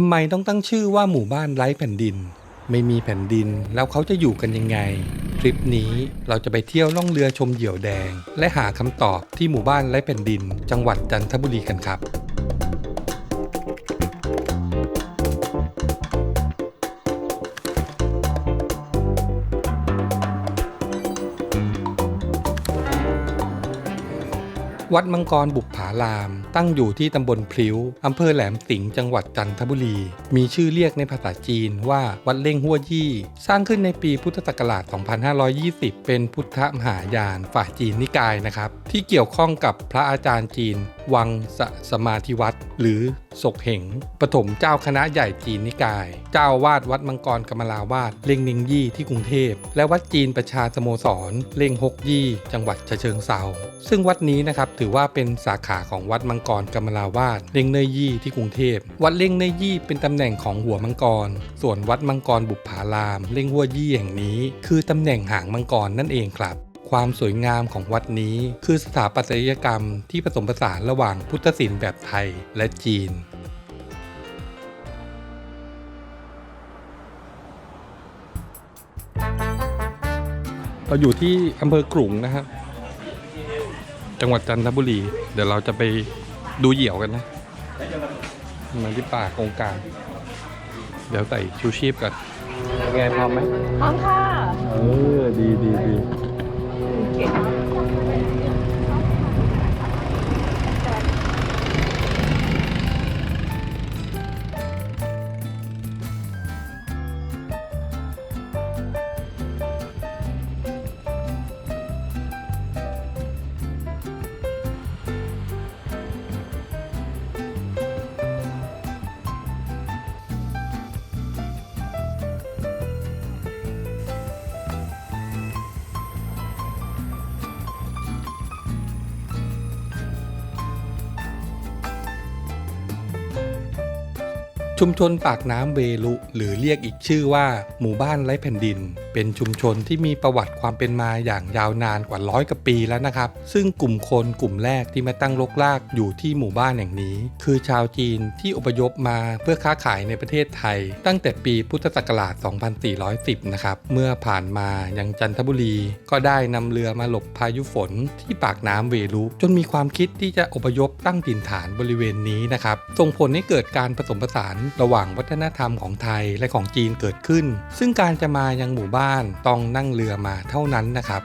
ทำไมต้องตั้งชื่อว่าหมู่บ้านไร้แผ่นดิน ไม่มีแผ่นดินแล้วเขาจะอยู่กันยังไง ทริปนี้เราจะไปเที่ยวล่องเรือชมเหยี่ยวแดง และหาคำตอบที่หมู่บ้านไร้แผ่นดิน จังหวัดจันทบุรีกันครับ วัดมังกรบุปผาราม ตั้งอยู่ที่ตำบลพลิ้วอำเภอแหลมสิงห์จังหวัดจันทบุรี มีชื่อเรียกในภาษาจีนว่าวัดเล่งหัวยี่ สร้างขึ้นในปีพุทธศักราช 2520 เป็นพุทธมหายานฝ่ายจีนนิกายนะครับ ที่เกี่ยวข้องกับพระอาจารย์จีน วังสสมาธิวัตรหรือ ศกเหงปฐมเจ้าคณะใหญ่จีนนิกาย เจ้าวาดวัดมังกรกมลาวาดเล่งนิงยี่ที่กรุงเทพ และวัดจีนประชาสโมสร เล่งฮกยี่ จังหวัดฉะเชิงเซาซึ่งวัดนี้นะครับถือว่าเป็นสาขาของวัดมังกรกมลาวาดเล่งเนยยี่ที่กรุงเทพ วัดเล่งเนยยี่เป็นตำแหน่งของหัวมังกร ส่วนวัดมังกรบุปผาราม เล่งหัวยี่แห่งนี้ คือตำแหน่งหางมังกรนั่นเองครับความสวยงามของวัดนี้ คือสถาปัตยกรรมที่ผสมผสานระหว่างพุทธศิลป์แบบไทยและจีน เราอยู่ที่อำเภอกรุงนะครับจังหวัดจันทบุรี เดี๋ยวเราจะไปดูเหยี่ยวกันนะมาที่ป่าโครงการ เดี๋ยวใส่ชูชีพก่อนเป็นไงพร้อมไหมพร้อมค่ะ เออ ดีดีดี ชุมชนปากน้ำเวลุ หรือเรียกอีกชื่อว่า หมู่บ้านไร้แผ่นดินเป็นชุมชนที่มีประวัติความเป็นมาอย่างยาวนานกว่าร้อยกว่าปีแล้วนะครับ ซึ่งกลุ่มคนกลุ่มแรกที่มาตั้งรกรากอยู่ที่หมู่บ้านแห่งนี้ คือชาวจีนที่อพยพมาเพื่อค้าขายในประเทศไทย ตั้งแต่ปีพุทธศักราช 2410 นะครับ เมื่อผ่านมายังจันทบุรี ก็ได้นำเรือมาหลบพายุฝนที่ปากน้ำเวลุจนมีความคิดที่จะอพยพตั้งถิ่นฐานบริเวณนี้นะครับส่งผลให้เกิดการผสมผสานระหว่างวัฒนธรรมของไทยและของจีนเกิดขึ้น ซึ่งการจะมายังหมู่บ้านต้องนั่งเรือมาเท่านั้นนะครับ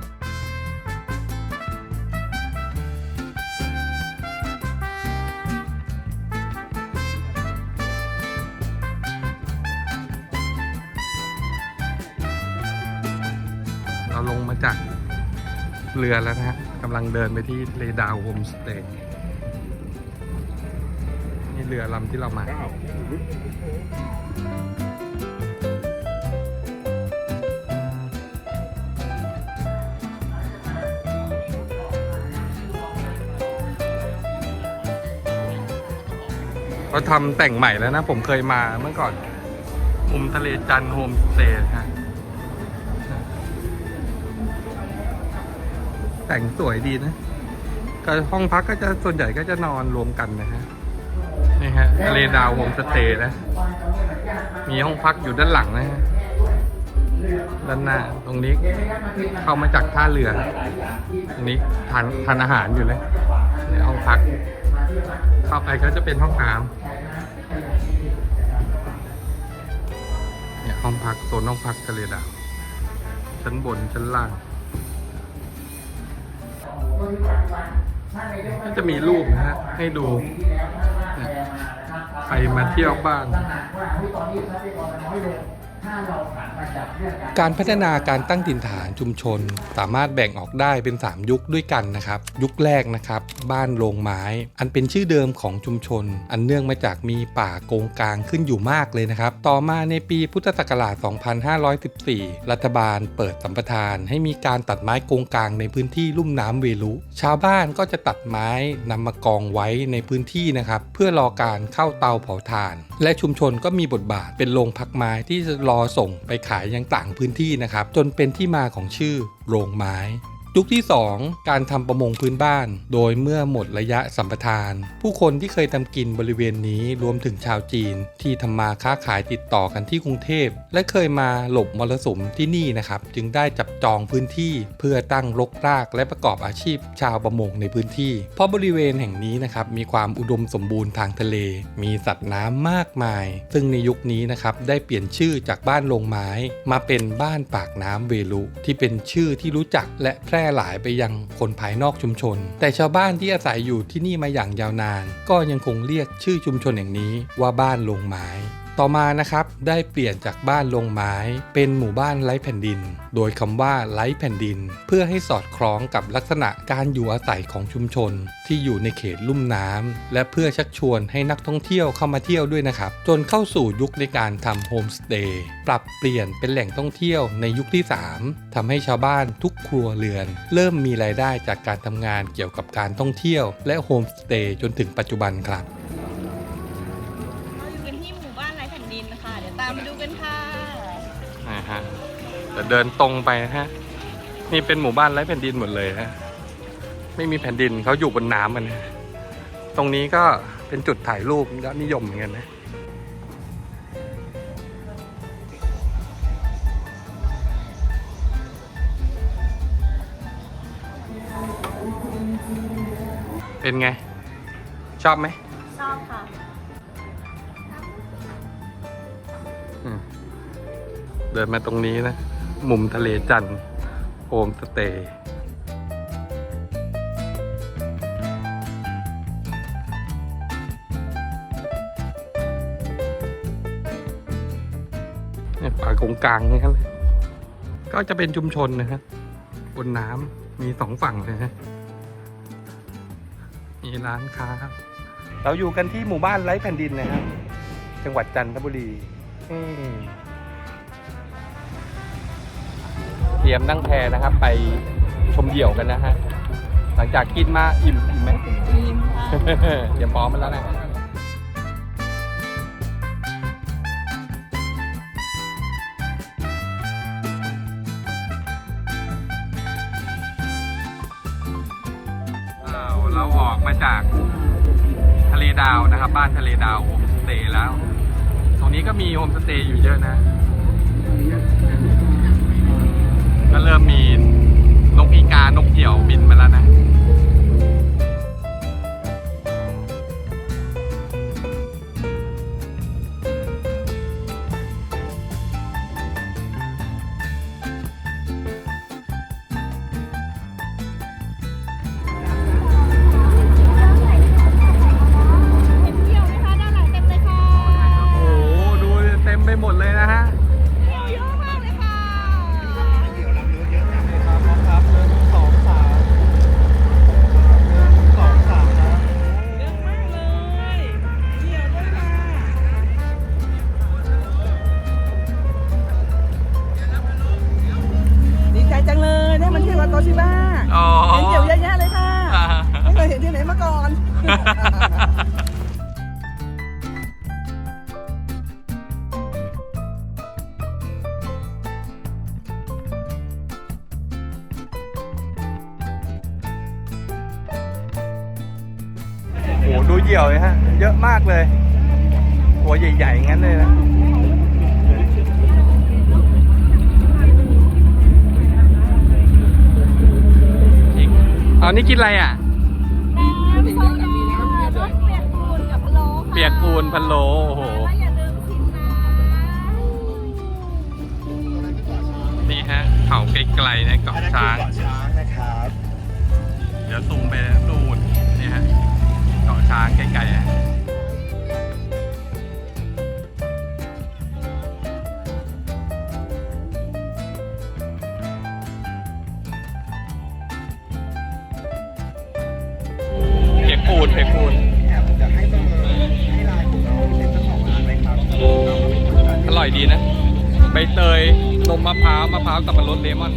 เราลงมาจากเรือแล้วนะฮะกำลังเดินไปที่เลดาวโฮมสเตย์นี่เรือลำที่เรามา เขาทำแต่งใหม่แล้วนะ ผมเคยมาเมื่อก่อน มุมทะเลจันโฮมสเตย์ฮะแต่งสวยดีนะก็ห้องพักก็จะส่วนใหญ่ก็จะนอนรวมกันนะฮะนี่ฮะทะเลดาวโฮมสเตย์นะ มีห้องพักอยู่ด้านหลังนะฮะด้านหน้าตรงนี้เข้ามาจากท่าเรือ ตรงนี้ทานทานอาหารอยู่เลยในห้องพัก เข้าไปก็จะเป็นห้องน้ำเนี่ยห้องพักโซนห้องพักทะเลดาวชั้นบนชั้นล่าง ก็จะมีรูปนะฮะ ให้ดู ใครมาเที่ยวบ้าง การพัฒนาการตั้งถิ่นฐานชุมชน สามารถแบ่งออกได้เป็น 3 ยุคด้วยกันนะครับ ยุคแรกนะครับ บ้านโรงไม้ อันเป็นชื่อเดิมของชุมชน อันเนื่องมาจากมีป่าโกงกลางขึ้นอยู่มากเลยนะครับ ต่อมาในปีพุทธศักราช 2514 รัฐบาลเปิดสัมปทาน ให้มีการตัดไม้โกงกลางในพื้นที่ลุ่มน้ำเวลุ ชาวบ้านก็จะตัดไม้นำมากองไว้ในพื้นที่นะครับเพื่อรอการเข้าเตาเผาถ่าน และชุมชนก็มีบทบาทเป็นโรงพักไม้ที่จะรอส่งไปขายยังต่างพื้นที่นะครับ จนเป็นที่มาของชื่อโรงไม้ ยุคที่ 2 การทำประมงพื้นบ้าน โดยเมื่อหมดระยะสัมปทาน ผู้คนที่เคยทำกินบริเวณนี้รวมถึงชาวจีน ที่ทำมาค้าขายติดต่อกันที่กรุงเทพ และเคยมาหลบมรสุมที่นี่นะครับ จึงได้จับจองพื้นที่ เพื่อตั้งรกรากและประกอบอาชีพชาวประมงในพื้นที่ เพราะบริเวณแห่งนี้นะครับมีความอุดมสมบูรณ์ทางทะเล มีสัตว์น้ำมากมาย ซึ่งในยุคนี้นะครับได้เปลี่ยนชื่อจากบ้านลงไม้ มาเป็นบ้านปากน้ำเวลุที่เป็นชื่อที่รู้จักและแพร่หลายไปยังคนภายนอกชุมชน แต่ชาวบ้านที่อาศัยอยู่ที่นี่มาอย่างยาวนาน ก็ยังคงเรียกชื่อชุมชนแห่งนี้ว่าบ้านลงไม้ ต่อมานะครับได้เปลี่ยนจากบ้านลงไม้เป็นหมู่บ้านไร้แผ่นดิน โดยคำว่าไร้แผ่นดิน เพื่อให้สอดคล้องกับลักษณะการอยู่อาศัยของชุมชน ที่อยู่ในเขตลุ่มน้ำและเพื่อชักชวนให้นักท่องเที่ยวเข้ามาเที่ยวด้วยนะครับ จนเข้าสู่ยุคในการทำโฮมสเตย์ปรับเปลี่ยนเป็นแหล่งท่องเที่ยวในยุคที่ 3ทำให้ชาวบ้านทุกครัวเรือน เริ่มมีรายได้จากการทำงานเกี่ยวกับการท่องเที่ยว และโฮมสเตย์จนถึงปัจจุบันครับ นะฮะแต่เดินตรงไปนะฮะนี่เป็นหมู่บ้านไร้แผ่นดินหมดเลยฮะไม่มีแผ่นดินเขาอยู่บนน้ำกันนะตรงนี้ก็เป็นจุดถ่ายรูปยอดนิยมเหมือนกันนะเป็นไง ชอบไหม ชอบค่ะอืม เดินมาตรงนี้นะ มุมทะเลจันทร์โฮมสเตย์เนี่ยป่ากงกลางนี่ครับเลยก็จะเป็นชุมชนนะฮะบนน้ำมีสองฝั่งเลยฮะมีร้านค้าเราอยู่กันที่หมู่บ้านไร้แผ่นดินนะครับจังหวัดจันทบุรีอืม เตรียมนั่งแพนะครับ ไปชมเดี่ยวกันนะฮะหลังจากกินมาอิ่มอิ่มไหมทีมค่ะเตรียมพร้อมมาแล้วนะอ้าวเราออกมาจากทะเลดาวนะครับ บ้านทะเลดาวโฮมสเตย์แล้ว ตรงนี้ก็มีโฮมสเตย์อยู่เยอะนะ ก็เริ่มมีนกอีกานกเหยี่ยวบินมาแล้วนะ เห็นที่ไหนมาก่อน โอ้โหดูเหยี่ยวเลยฮะ เยอะมากเลย ตัวใหญ่ๆงั้นเลยนะ อีกเอานี่กินอะไรอะ เปียกปูนพะโล้โอ้โหแล้วอย่าลืมชิมนะนี่ฮะเขาไกลๆนะเกาะช้าง ช้างนะครับ เดี๋ยวซูมไปดูนนี่ฮะเกาะช้างไกลๆฮะเปียกปูนเปียกปูน ร่อยดีนะใบเตยนมมะพร้าวมะพร้าวกับมะรดเลมอน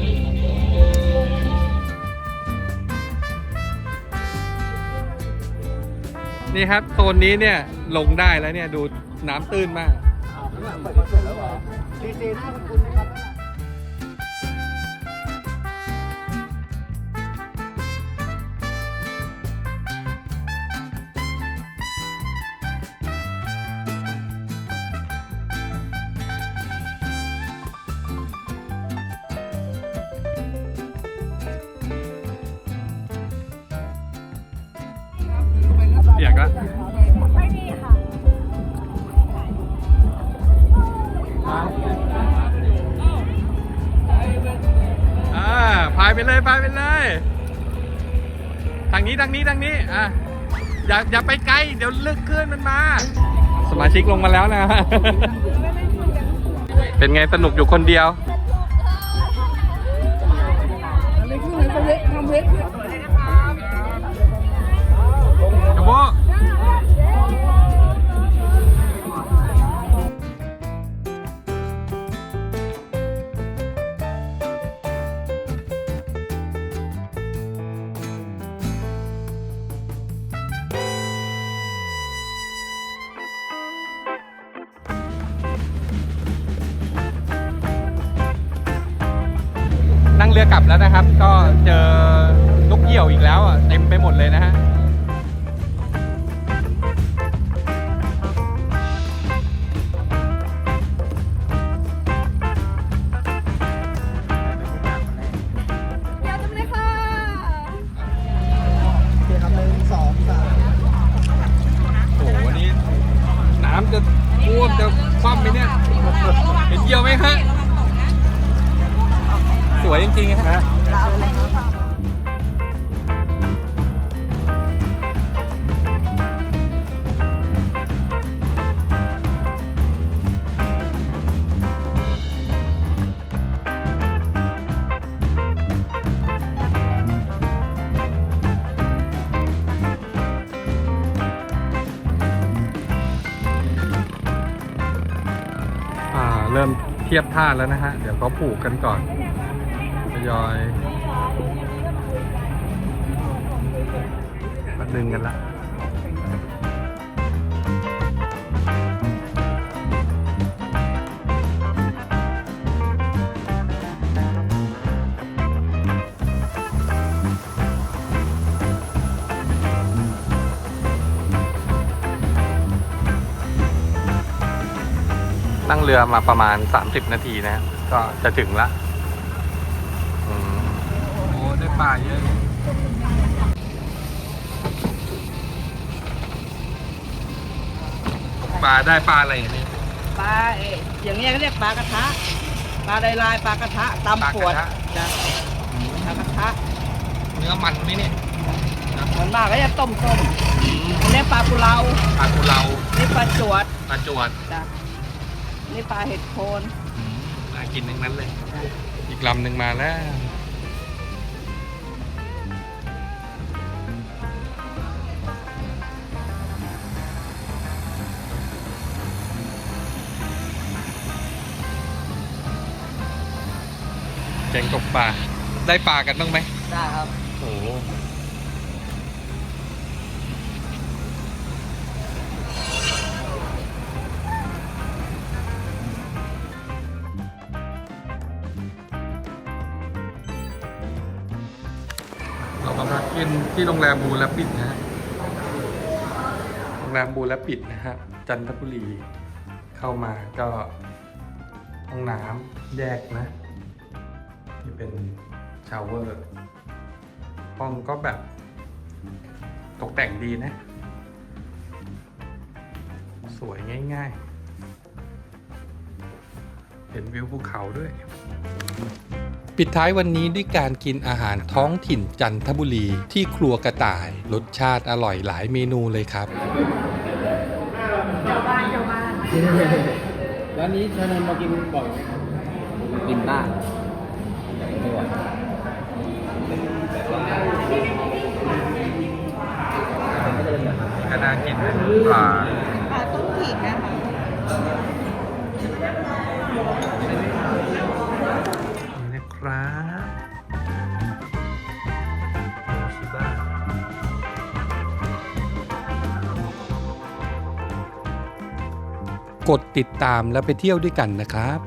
นี่ครับโซนนี้เนี่ยลงได้แล้วเนี่ยดูน้ำตื้นมากดีเจหน้าคุณคุณนะครับ ไปเลยไปไปเลย ทางนี้ทางนี้ทางนี้อะอย่าอย่าไปไกล เดี๋ยวลึกขึ้นมันมา สมาชิกลงมาแล้วนะ เป็นไงสนุกอยู่คนเดียวกระ แล้วอะเต็มไปหมดเลยนะฮะ ทียบท่าแล้วนะฮะ เดี๋ยวเขาผูกกันก่อนทยอยมาดึงกันละ เรือมาประมาณ 30 นาทีนะก็จะถึงละอืมโอ้ได้ปลาเยอะตกปลาได้ปลาอะไรอย่างนี้ปลาเอ๊ะอย่างเงี้ยเขาเรียกปลากระทะ ปลาลายลายๆปลากระทะตำขวดปลากระทะ จ้ะปลากระทะเนื้อมันไหมเนี่ยเหมือนมากก็จะต้มต้มๆอันนี้ปลากุเลาปลากุเลานี่ปลาจวดปลาจวดจ้ะ นี่ปลาเห็ดโคนอืมน่ากินทั้งนั้นเลย อีกลำหนึ่งมาแล้ว แกงตกปลา ได้ปลากันบ้างไหมได้ครับ กินที่โรงแรมบูและปิดนะฮะโรงแรมบูและปิดนะฮะจันทบุรีเข้ามาก็ห้องน้ำแยกนะที่เป็นชาวเวอร์ห้องก็แบบ ตกแต่งดีนะ สวยง่ายๆ เห็นวิวภูเขาด้วย ปิดท้ายวันนี้ด้วยการกินอาหารท้องถิ่นจันทบุรีที่ครัวกระต่าย รสชาติอร่อยหลายเมนูเลยครับร้านนี้ชานนท์มากินบ่อยไหมครับกินบ้างไม่ไหวก็น่ากินปลา กดติดตามแล้วไปเที่ยวด้วยกันนะครับ